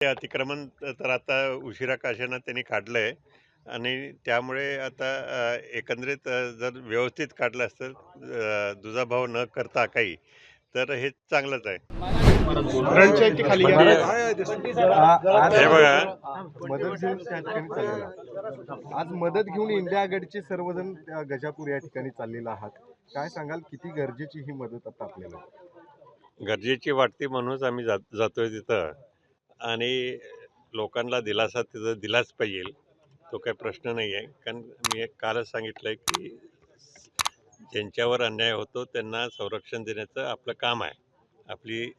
ते अतिक्रमण तर आता उशिरा काशानं त्यांनी काढलं आहे आणि त्यामुळे आता एकंदरीत जर व्यवस्थित काढलं असतं दुजाभाव न करता काही तर हे चांगलंच आहे. हे बघा. आज मदत घेऊन इंडिया आघाडीचे सर्वजण गजापूर या ठिकाणी चाललेला आहात. काय सांगाल किती गरजेची ही मदत आता आपल्याला? गरजेची वाटते म्हणूनच आम्ही जात जातोय तिथं. आणि लोकांना दिलासा तिथं दिलाच पाहिजे. तो काही प्रश्न नाही आहे. कारण मी एक कालच सांगितलं आहे की ज्यांच्यावर अन्याय होतो त्यांना संरक्षण देण्याचं आपलं काम आहे. आपली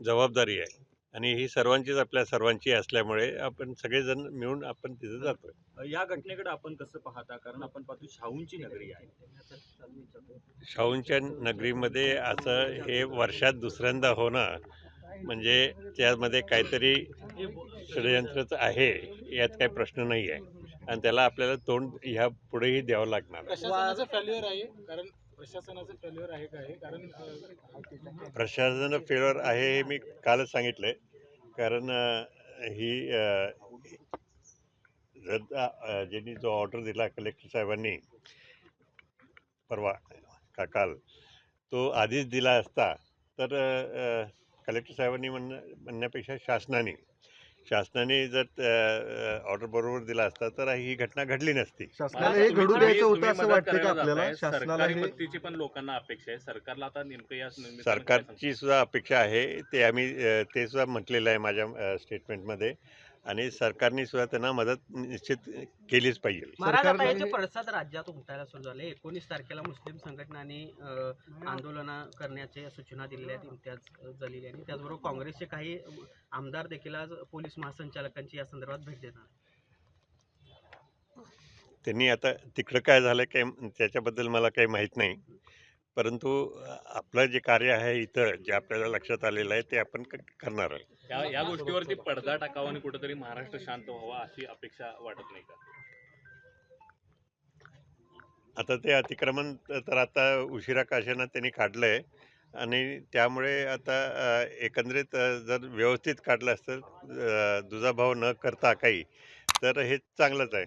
जबाबदारी आहे. आणि ही सर्वांचीच आपल्या सर्वांची असल्यामुळे आपण सगळेजण मिळून आपण तिथं जातोय. या घटनेकडे आपण कसं पाहता? कारण आपण पाहतो शाहूंची नगरी आहे. शाहूंच्या नगरीमध्ये असं हे वर्षात दुसऱ्यांदा होणं म्हणजे त्यामध्ये काहीतरी षडयंत्रच आहे यात काही प्रश्न नाही आहे. आणि त्याला आपल्याला तोंड ह्या पुढेही द्यावं लागणार आहे. प्रशासनाचं फेल्युअर आहे कारण प्रशासनाचं फेल्युअर आहे काय? कारण अं, प्रशासन फेवर आहे हे मी कालच सांगितलंय. कारण ही रद्द ज्यांनी जो ऑर्डर दिला कलेक्टर साहेबांनी परवा का काल तो आधीच दिला असता तर कलेक्टर साहेबांनी म्हण म्हणण्यापेक्षा शासनाने. शासनाने जर ऑर्डर बरोबर दिला असता तर ही घटना घडली नसती. शासनाला हे घडू द्यायचं होतं असं वाटतं का आपल्याला? शासनाला सरकारी हे मदतीची पण लोकांना अपेक्षा आहे. सरकारला आता नेमकं या निमित्तानं काय सरकारची सुद्धा अपेक्षा आहे. ते आम्ही अ, ते सुद्धा म्हटलेलं आहे माझ्या अ, स्टेटमेंटमध्ये आणि सरकारने सुद्धा त्यांना मदत निश्चित केलीच पाहिजे. महाराज आता सरकारने याचे हे- पडसाद राज्यात उमटायला सुरू झाले. एकोणीस तारखेला मुस्लिम संघटनांनी आंदोलन करण्याच्या सूचना दिलेल्या आहेत इम्तियाज जलील यांनी त्याचबरोबर काँग्रेसचे काही आमदार देखील आज पोलीस महासंचालकांची या संदर्भात भेट देणार त्यांनी आता तिकडं काय झालं काय त्याच्याबद्दल मला काही माहीत नाही. परंतु आपलं जे कार्य आहे इथं जे आपल्याला लक्षात आलेलं आहे ते आपण करणार आहे. या गोष्टीवरती पडदा टाकावा आणि कुठेतरी महाराष्ट्र शांत व्हावा अशी अपेक्षा वाटत नाही का? आता ते अतिक्रमण तर आता उशिरा काशानं त्यांनी काढलं आहे आणि त्यामुळे आता एकंदरीत जर व्यवस्थित काढलं असतं दुजाभाव न करता काही तर हे चांगलंच आहे.